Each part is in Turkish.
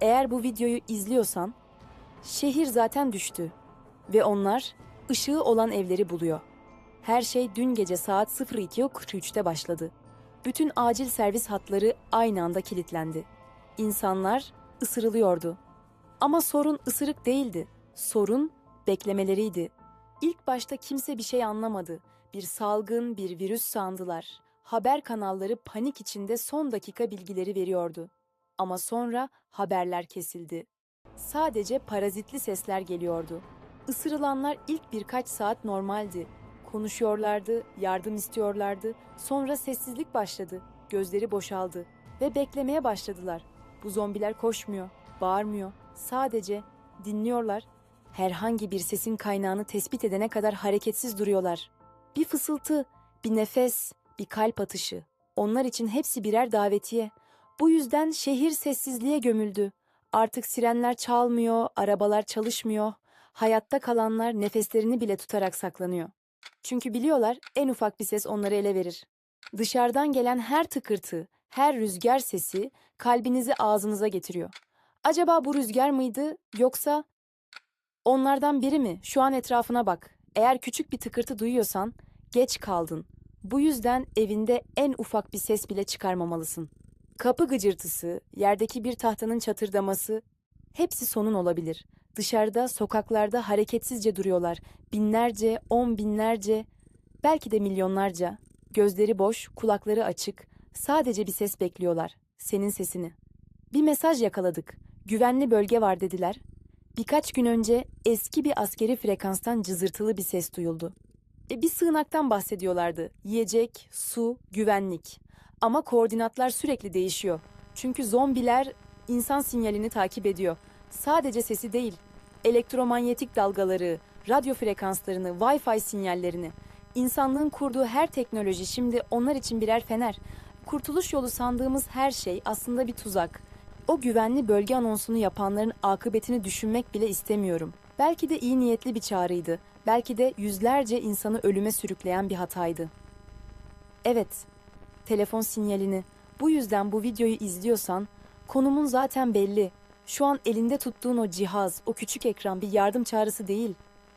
Eğer bu videoyu izliyorsan, şehir zaten düştü ve onlar ışığı olan evleri buluyor. Her şey dün gece saat 02.43'te başladı. Bütün acil servis hatları aynı anda kilitlendi. İnsanlar ısırılıyordu. Ama sorun ısırık değildi. Sorun beklemeleriydi. İlk başta kimse bir şey anlamadı. Bir salgın, bir virüs sandılar. Haber kanalları panik içinde son dakika bilgileri veriyordu. Ama sonra haberler kesildi. Sadece parazitli sesler geliyordu. Isırılanlar ilk birkaç saat normaldi. Konuşuyorlardı, yardım istiyorlardı. Sonra sessizlik başladı. Gözleri boşaldı ve beklemeye başladılar. Bu zombiler koşmuyor, bağırmıyor. Sadece dinliyorlar. Herhangi bir sesin kaynağını tespit edene kadar hareketsiz duruyorlar. Bir fısıltı, bir nefes, bir kalp atışı. Onlar için hepsi birer davetiye. Bu yüzden şehir sessizliğe gömüldü. Artık sirenler çalmıyor, arabalar çalışmıyor. Hayatta kalanlar nefeslerini bile tutarak saklanıyor. Çünkü biliyorlar en ufak bir ses onları ele verir. Dışarıdan gelen her tıkırtı, her rüzgar sesi kalbinizi ağzınıza getiriyor. Acaba bu rüzgar mıydı yoksa onlardan biri mi? Şu an etrafına bak. Eğer küçük bir tıkırtı duyuyorsan geç kaldın. Bu yüzden evinde en ufak bir ses bile çıkarmamalısın. Kapı gıcırtısı, yerdeki bir tahtanın çatırdaması hepsi sonun olabilir. Dışarıda, sokaklarda hareketsizce duruyorlar. Binlerce, on binlerce, belki de milyonlarca. Gözleri boş, kulakları açık. Sadece bir ses bekliyorlar. Senin sesini. Bir mesaj yakaladık. Güvenli bölge var dediler. Birkaç gün önce eski bir askeri frekanstan cızırtılı bir ses duyuldu. E, bir sığınaktan bahsediyorlardı. Yiyecek, su, güvenlik. Ama koordinatlar sürekli değişiyor. Çünkü zombiler insan sinyalini takip ediyor. Sadece sesi değil, elektromanyetik dalgaları, radyo frekanslarını, Wi-Fi sinyallerini. İnsanlığın kurduğu her teknoloji şimdi onlar için birer fener. Kurtuluş yolu sandığımız her şey aslında bir tuzak. O güvenli bölge anonsunu yapanların akıbetini düşünmek bile istemiyorum. Belki de iyi niyetli bir çağrıydı. Belki de yüzlerce insanı ölüme sürükleyen bir hataydı. Evet, telefon sinyalini. Bu yüzden bu videoyu izliyorsan konumun zaten belli. Şu an elinde tuttuğun o cihaz, o küçük ekran bir yardım çağrısı değil.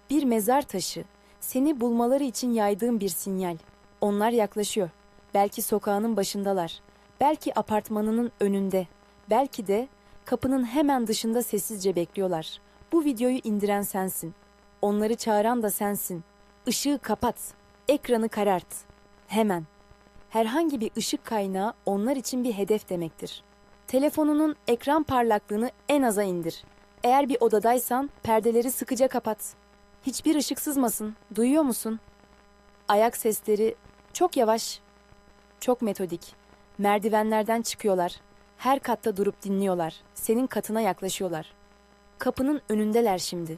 Bir mezar taşı. Seni bulmaları için yaydığım bir sinyal. Onlar yaklaşıyor. Belki sokağının başındalar. Belki apartmanının önünde. Belki de kapının hemen dışında sessizce bekliyorlar. Bu videoyu indiren sensin. Onları çağıran da sensin. Işığı kapat. Ekranı karart. Hemen. Herhangi bir ışık kaynağı onlar için bir hedef demektir. Telefonunun ekran parlaklığını en aza indir. Eğer bir odadaysan perdeleri sıkıca kapat. Hiçbir ışık sızmasın. Duyuyor musun? Ayak sesleri çok yavaş, çok metodik. Merdivenlerden çıkıyorlar. Her katta durup dinliyorlar. Senin katına yaklaşıyorlar. Kapının önündeler şimdi.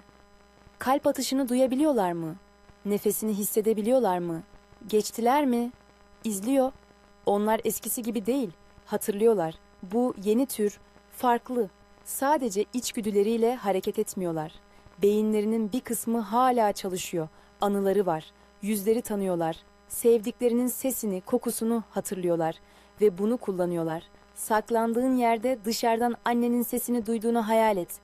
Kalp atışını duyabiliyorlar mı? Nefesini hissedebiliyorlar mı? Geçtiler mi? İzliyor. Onlar eskisi gibi değil. Hatırlıyorlar. Bu yeni tür, farklı. Sadece içgüdüleriyle hareket etmiyorlar. Beyinlerinin bir kısmı hala çalışıyor. Anıları var. Yüzleri tanıyorlar. Sevdiklerinin sesini, kokusunu hatırlıyorlar ve bunu kullanıyorlar. Saklandığın yerde dışarıdan annenin sesini duyduğunu hayal et.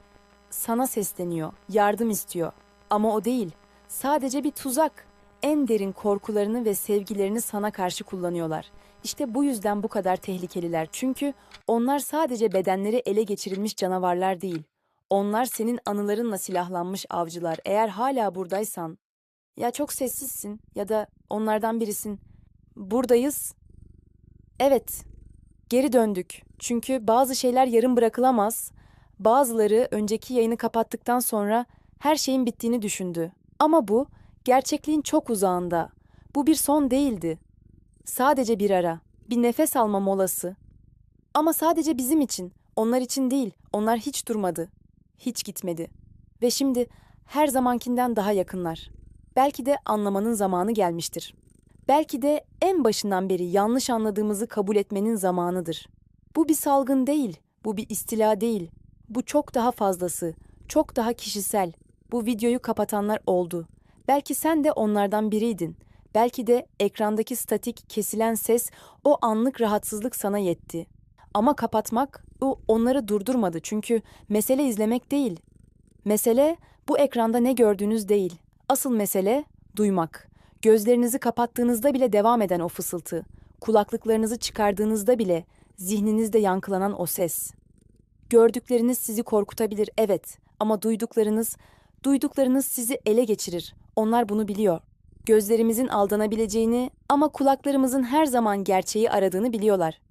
Sana sesleniyor, yardım istiyor. Ama o değil. Sadece bir tuzak. En derin korkularını ve sevgilerini sana karşı kullanıyorlar. İşte bu yüzden bu kadar tehlikeliler. Çünkü onlar sadece bedenleri ele geçirilmiş canavarlar değil. Onlar senin anılarınla silahlanmış avcılar. Eğer hala buradaysan, ya çok sessizsin ya da onlardan birisin. Buradayız. Evet, geri döndük. Çünkü bazı şeyler yarım bırakılamaz. Bazıları önceki yayını kapattıktan sonra her şeyin bittiğini düşündü. Ama bu gerçekliğin çok uzağında. Bu bir son değildi. Sadece bir ara, bir nefes alma molası. Ama sadece bizim için, onlar için değil. Onlar hiç durmadı, hiç gitmedi. Ve şimdi her zamankinden daha yakınlar. Belki de anlamanın zamanı gelmiştir. Belki de en başından beri yanlış anladığımızı kabul etmenin zamanıdır. Bu bir salgın değil, bu bir istila değil. Bu çok daha fazlası, çok daha kişisel. Bu videoyu kapatanlar oldu. Belki sen de onlardan biriydin. Belki de ekrandaki statik, kesilen ses, o anlık rahatsızlık sana yetti. Ama kapatmak Bu onları durdurmadı çünkü mesele izlemek değil. Mesele bu ekranda ne gördüğünüz değil. Asıl mesele duymak. Gözlerinizi kapattığınızda bile devam eden o fısıltı. Kulaklıklarınızı çıkardığınızda bile zihninizde yankılanan o ses. Gördükleriniz sizi korkutabilir, evet. Ama duyduklarınız, duyduklarınız sizi ele geçirir. Onlar bunu biliyor. Gözlerimizin aldanabileceğini ama kulaklarımızın her zaman gerçeği aradığını biliyorlar.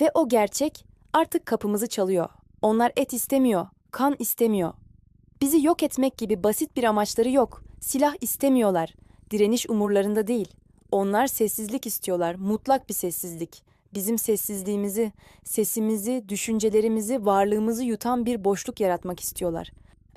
Ve o gerçek artık kapımızı çalıyor. Onlar et istemiyor, kan istemiyor. Bizi yok etmek gibi basit bir amaçları yok. Silah istemiyorlar. Direniş umurlarında değil. Onlar sessizlik istiyorlar, mutlak bir sessizlik. Bizim sessizliğimizi, sesimizi, düşüncelerimizi, varlığımızı yutan bir boşluk yaratmak istiyorlar.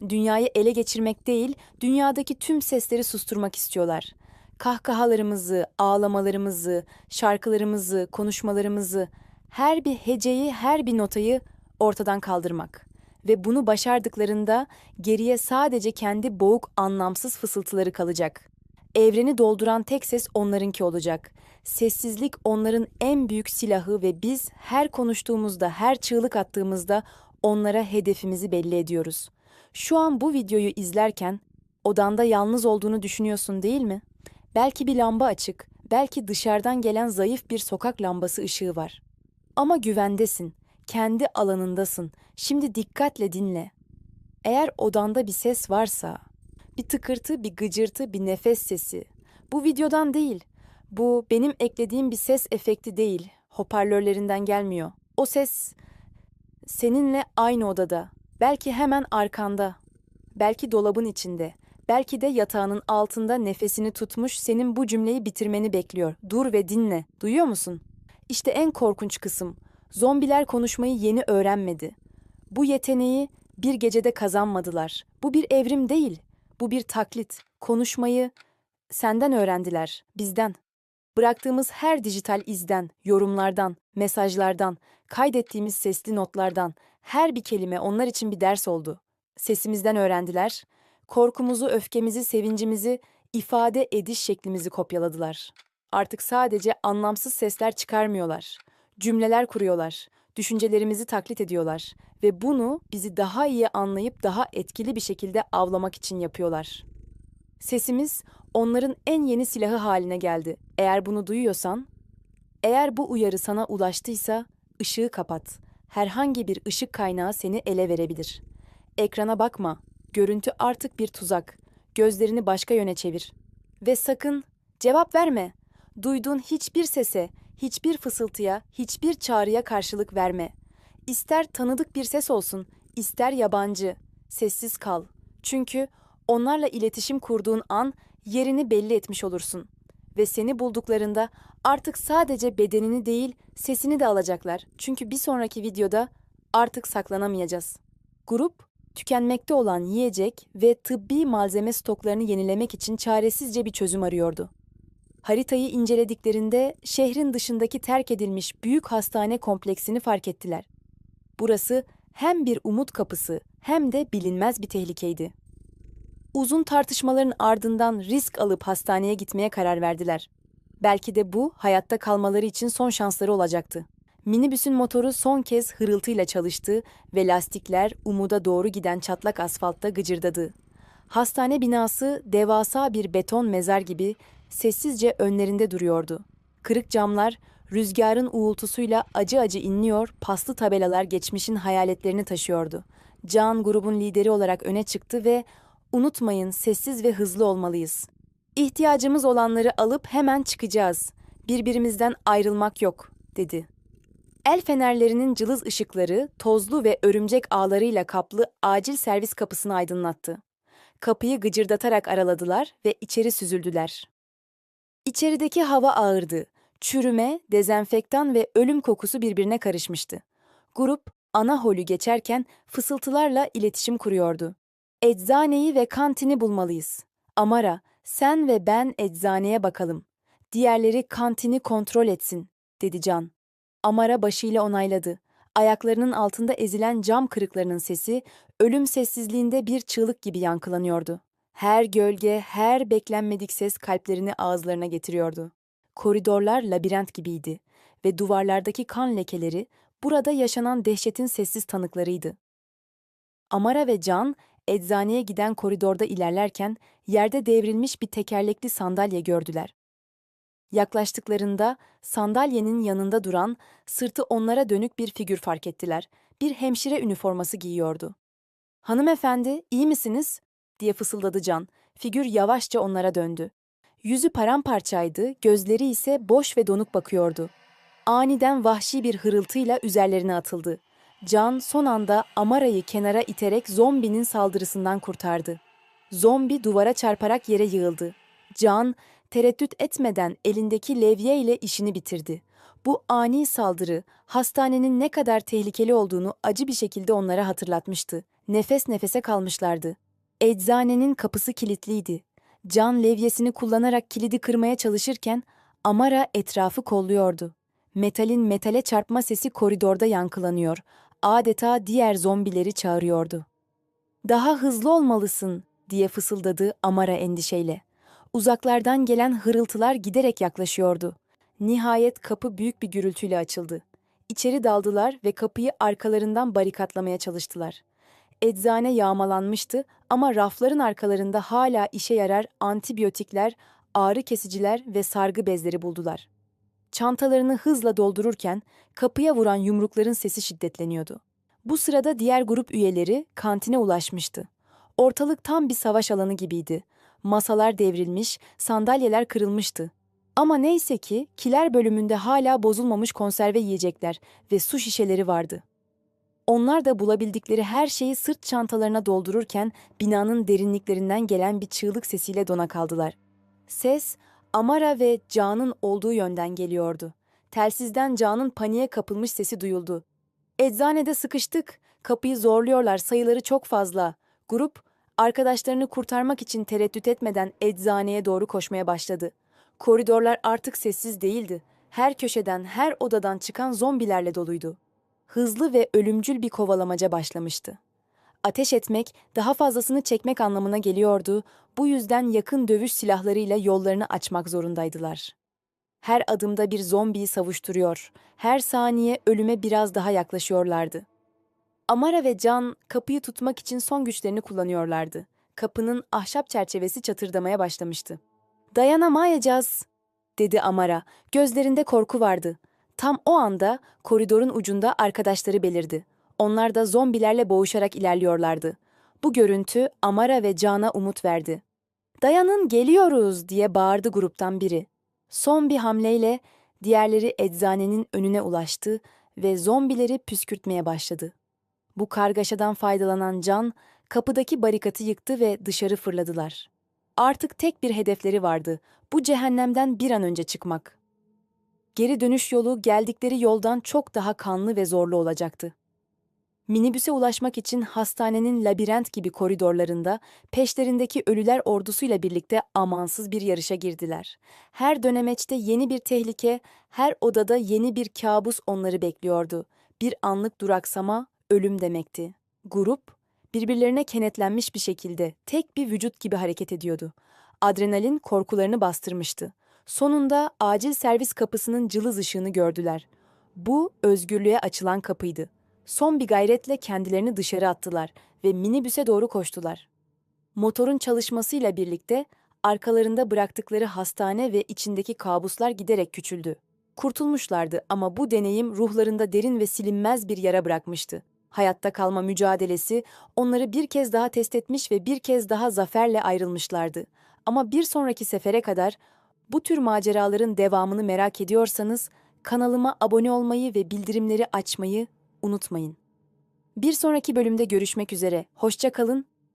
Dünyayı ele geçirmek değil, dünyadaki tüm sesleri susturmak istiyorlar. Kahkahalarımızı, ağlamalarımızı, şarkılarımızı, konuşmalarımızı, her bir heceyi, her bir notayı ortadan kaldırmak. Ve bunu başardıklarında geriye sadece kendi boğuk, anlamsız fısıltıları kalacak. Evreni dolduran tek ses onlarınki olacak. Sessizlik onların en büyük silahı ve biz her konuştuğumuzda, her çığlık attığımızda onlara hedefimizi belli ediyoruz. Şu an bu videoyu izlerken odanda yalnız olduğunu düşünüyorsun değil mi? Belki bir lamba açık, belki dışarıdan gelen zayıf bir sokak lambası ışığı var. Ama güvendesin, kendi alanındasın. Şimdi dikkatle dinle. Eğer odanda bir ses varsa, bir tıkırtı, bir gıcırtı, bir nefes sesi. Bu videodan değil. Bu benim eklediğim bir ses efekti değil. Hoparlörlerinden gelmiyor. O ses seninle aynı odada. Belki hemen arkanda. Belki dolabın içinde. Belki de yatağının altında nefesini tutmuş senin bu cümleyi bitirmeni bekliyor. Dur ve dinle. Duyuyor musun? İşte en korkunç kısım. Zombiler konuşmayı yeni öğrenmedi. Bu yeteneği bir gecede kazanmadılar. Bu bir evrim değil. Bu bir taklit. Konuşmayı senden öğrendiler, bizden. Bıraktığımız her dijital izden, yorumlardan, mesajlardan, kaydettiğimiz sesli notlardan her bir kelime onlar için bir ders oldu. Sesimizden öğrendiler. Korkumuzu, öfkemizi, sevincimizi, ifade ediş şeklimizi kopyaladılar. Artık sadece anlamsız sesler çıkarmıyorlar. Cümleler kuruyorlar. Düşüncelerimizi taklit ediyorlar ve bunu bizi daha iyi anlayıp daha etkili bir şekilde avlamak için yapıyorlar. Sesimiz onların en yeni silahı haline geldi. Eğer bunu duyuyorsan, eğer bu uyarı sana ulaştıysa ışığı kapat. Herhangi bir ışık kaynağı seni ele verebilir. Ekrana bakma. Görüntü artık bir tuzak. Gözlerini başka yöne çevir. Ve sakın cevap verme. Duyduğun hiçbir sese, hiçbir fısıltıya, hiçbir çağrıya karşılık verme. İster tanıdık bir ses olsun, ister yabancı. Sessiz kal. Çünkü onlarla iletişim kurduğun an yerini belli etmiş olursun. Ve seni bulduklarında artık sadece bedenini değil, sesini de alacaklar. Çünkü bir sonraki videoda artık saklanamayacağız. Grup, tükenmekte olan yiyecek ve tıbbi malzeme stoklarını yenilemek için çaresizce bir çözüm arıyordu. Haritayı incelediklerinde şehrin dışındaki terk edilmiş büyük hastane kompleksini fark ettiler. Burası hem bir umut kapısı hem de bilinmez bir tehlikeydi. Uzun tartışmaların ardından risk alıp hastaneye gitmeye karar verdiler. Belki de bu hayatta kalmaları için son şansları olacaktı. Minibüsün motoru son kez hırıltıyla çalıştı ve lastikler umuda doğru giden çatlak asfaltta gıcırdadı. Hastane binası devasa bir beton mezar gibi sessizce önlerinde duruyordu. Kırık camlar rüzgarın uğultusuyla acı acı inliyor, paslı tabelalar geçmişin hayaletlerini taşıyordu. Can grubun lideri olarak öne çıktı ve unutmayın sessiz ve hızlı olmalıyız. İhtiyacımız olanları alıp hemen çıkacağız. Birbirimizden ayrılmak yok, dedi. El fenerlerinin cılız ışıkları tozlu ve örümcek ağlarıyla kaplı acil servis kapısını aydınlattı. Kapıyı gıcırdatarak araladılar ve içeri süzüldüler. İçerideki hava ağırdı. Çürüme, dezenfektan ve ölüm kokusu birbirine karışmıştı. Grup ana holü geçerken fısıltılarla iletişim kuruyordu. Eczaneyi ve kantini bulmalıyız. Amara, sen ve ben eczaneye bakalım. Diğerleri kantini kontrol etsin, dedi Can. Amara başıyla onayladı. Ayaklarının altında ezilen cam kırıklarının sesi ölüm sessizliğinde bir çığlık gibi yankılanıyordu. Her gölge, her beklenmedik ses kalplerini ağızlarına getiriyordu. Koridorlar labirent gibiydi ve duvarlardaki kan lekeleri burada yaşanan dehşetin sessiz tanıklarıydı. Amara ve Can, eczaneye giden koridorda ilerlerken yerde devrilmiş bir tekerlekli sandalye gördüler. Yaklaştıklarında sandalyenin yanında duran, sırtı onlara dönük bir figür fark ettiler. Bir hemşire üniforması giyiyordu. Hanımefendi, iyi misiniz? diye fısıldadı Can. Figür yavaşça onlara döndü. Yüzü paramparçaydı, gözleri ise boş ve donuk bakıyordu. Aniden vahşi bir hırıltıyla üzerlerine atıldı. Can son anda Amara'yı kenara iterek zombinin saldırısından kurtardı. Zombi duvara çarparak yere yığıldı. Can tereddüt etmeden elindeki levye ile işini bitirdi. Bu ani saldırı hastanenin ne kadar tehlikeli olduğunu acı bir şekilde onlara hatırlatmıştı. Nefes nefese kalmışlardı. Eczanenin kapısı kilitliydi. Can levyesini kullanarak kilidi kırmaya çalışırken Amara etrafı kolluyordu. Metalin metale çarpma sesi koridorda yankılanıyor. Adeta diğer zombileri çağırıyordu. Daha hızlı olmalısın diye fısıldadı Amara endişeyle. Uzaklardan gelen hırıltılar giderek yaklaşıyordu. Nihayet kapı büyük bir gürültüyle açıldı. İçeri daldılar ve kapıyı arkalarından barikatlamaya çalıştılar. Eczane yağmalanmıştı ama rafların arkalarında hala işe yarar antibiyotikler, ağrı kesiciler ve sargı bezleri buldular. Çantalarını hızla doldururken kapıya vuran yumrukların sesi şiddetleniyordu. Bu sırada diğer grup üyeleri kantine ulaşmıştı. Ortalık tam bir savaş alanı gibiydi. Masalar devrilmiş, sandalyeler kırılmıştı. Ama neyse ki kiler bölümünde hala bozulmamış konserve yiyecekler ve su şişeleri vardı. Onlar da bulabildikleri her şeyi sırt çantalarına doldururken binanın derinliklerinden gelen bir çığlık sesiyle dona kaldılar. Ses Amara ve Can'ın olduğu yönden geliyordu. Telsizden Can'ın paniğe kapılmış sesi duyuldu. Eczanede sıkıştık. Kapıyı zorluyorlar. Sayıları çok fazla. Grup arkadaşlarını kurtarmak için tereddüt etmeden eczaneye doğru koşmaya başladı. Koridorlar artık sessiz değildi. Her köşeden, her odadan çıkan zombilerle doluydu. Hızlı ve ölümcül bir kovalamaca başlamıştı. Ateş etmek, daha fazlasını çekmek anlamına geliyordu. Bu yüzden yakın dövüş silahlarıyla yollarını açmak zorundaydılar. Her adımda bir zombiyi savuşturuyor, her saniye ölüme biraz daha yaklaşıyorlardı. Amara ve Can kapıyı tutmak için son güçlerini kullanıyorlardı. Kapının ahşap çerçevesi çatırdamaya başlamıştı. Dayanamayacağız, dedi Amara. Gözlerinde korku vardı. Tam o anda koridorun ucunda arkadaşları belirdi. Onlar da zombilerle boğuşarak ilerliyorlardı. Bu görüntü Amara ve Can'a umut verdi. Dayanın geliyoruz diye bağırdı gruptan biri. Son bir hamleyle diğerleri eczanenin önüne ulaştı ve zombileri püskürtmeye başladı. Bu kargaşadan faydalanan Can kapıdaki barikatı yıktı ve dışarı fırladılar. Artık tek bir hedefleri vardı. Bu cehennemden bir an önce çıkmak. Geri dönüş yolu geldikleri yoldan çok daha kanlı ve zorlu olacaktı. Minibüse ulaşmak için hastanenin labirent gibi koridorlarında peşlerindeki ölüler ordusuyla birlikte amansız bir yarışa girdiler. Her dönemeçte yeni bir tehlike, her odada yeni bir kabus onları bekliyordu. Bir anlık duraksama ölüm demekti. Grup birbirlerine kenetlenmiş bir şekilde tek bir vücut gibi hareket ediyordu. Adrenalin korkularını bastırmıştı. Sonunda acil servis kapısının cılız ışığını gördüler. Bu özgürlüğe açılan kapıydı. Son bir gayretle kendilerini dışarı attılar ve minibüse doğru koştular. Motorun çalışmasıyla birlikte arkalarında bıraktıkları hastane ve içindeki kabuslar giderek küçüldü. Kurtulmuşlardı ama bu deneyim ruhlarında derin ve silinmez bir yara bırakmıştı. Hayatta kalma mücadelesi onları bir kez daha test etmiş ve bir kez daha zaferle ayrılmışlardı. Ama bir sonraki sefere kadar bu tür maceraların devamını merak ediyorsanız kanalıma abone olmayı ve bildirimleri açmayı unutmayın. Bir sonraki bölümde görüşmek üzere. Hoşça kalın,